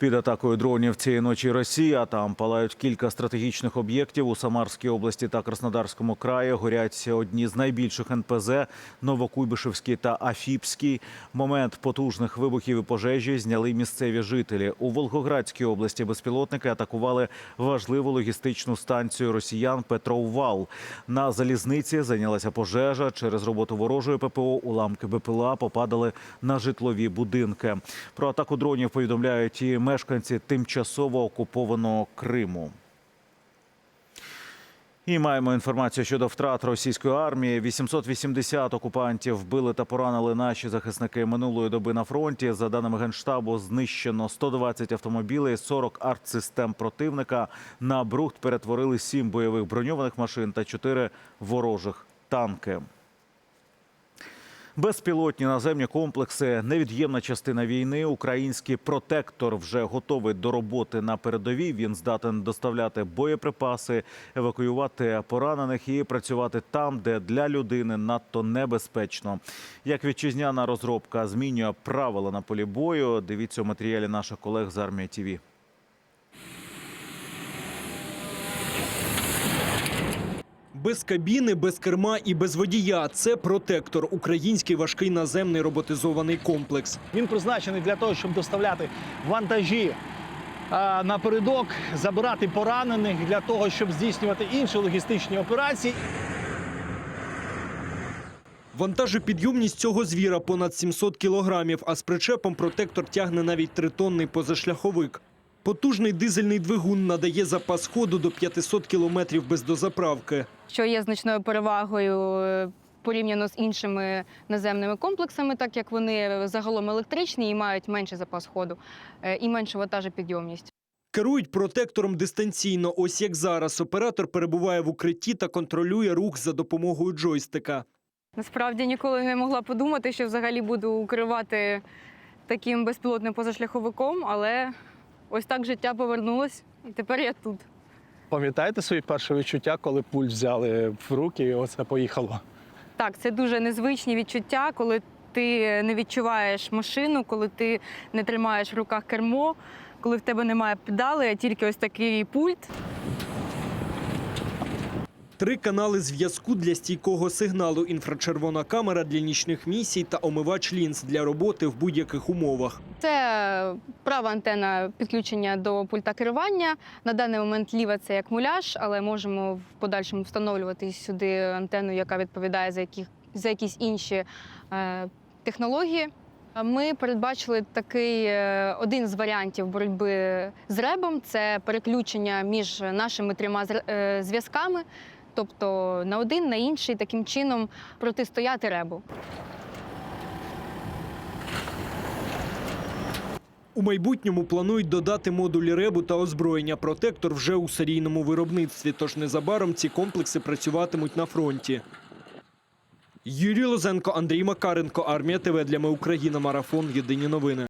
Під атакою дронів цієї ночі Росія. Там палають кілька стратегічних об'єктів у Самарській області та Краснодарському краї. Горять одні з найбільших НПЗ – Новокуйбишевський та Афіпський. Момент потужних вибухів і пожежі зняли місцеві жителі. У Волгоградській області безпілотники атакували важливу логістичну станцію росіян Петроввал. На залізниці зайнялася пожежа. Через роботу ворожої ППО уламки БПЛА попадали на житлові будинки. Про атаку дронів повідомляють і мешканці тимчасово окупованого Криму. І маємо інформацію щодо втрат російської армії. 880 окупантів вбили та поранили наші захисники минулої доби на фронті. За даними генштабу, знищено 120 автомобілей, 40 артсистем противника. На брухт перетворили 7 бойових броньованих машин та 4 ворожих танки. Безпілотні наземні комплекси невід'ємна частина війни. Український протектор вже готовий до роботи на передовій. Він здатен доставляти боєприпаси, евакуювати поранених і працювати там, де для людини надто небезпечно. Як вітчизняна розробка змінює правила на полі бою. Дивіться у матеріалі наших колег з армії ТІВІ. Без кабіни, без керма і без водія. Це протектор український важкий наземний роботизований комплекс. Він призначений для того, щоб доставляти вантажі а, напередок, забирати поранених для того, щоб здійснювати інші логістичні операції. Вантажопідйомність цього звіра понад 700 кілограмів, а з причепом протектор тягне навіть тритонний позашляховик. Потужний дизельний двигун надає запас ходу до 500 кілометрів без дозаправки. що є значною перевагою е, порівняно з іншими наземними комплексами, так як вони загалом електричні і мають менший запас ходу е, і меншу вантажопідйомність. Керують протектором дистанційно. Ось як зараз. Оператор перебуває в укритті та контролює рух за допомогою джойстика. Насправді ніколи не могла подумати, що взагалі буду укривати таким безпілотним позашляховиком, але ось так життя повернулось, і тепер я тут. Пам'ятаєте свої перші відчуття, коли пульт взяли в руки і оце поїхало? Так, це дуже незвичні відчуття, коли ти не відчуваєш машину, коли ти не тримаєш в руках кермо, коли в тебе немає педали, а тільки ось такий пульт. Три канали зв'язку для стійкого сигналу, інфрачервона камера для нічних місій та омивач лінз для роботи в будь-яких умовах. Це права антена підключення до пульта керування. На даний момент ліва це як муляж, але можемо в подальшому встановлювати сюди антенну, яка відповідає за, яких, за якісь інші е, технології. Ми передбачили такий е, один з варіантів боротьби з ребом це переключення між нашими трьома е, зв'язками, тобто на один, на інший, таким чином протистояти ребу. У майбутньому планують додати модулі ребу та озброєння. Протектор вже у серійному виробництві, тож незабаром ці комплекси працюватимуть на фронті. Юрій Лозенко, Андрій Макаренко, Армія ТВ для Ми Україна. Марафон. Єдині новини.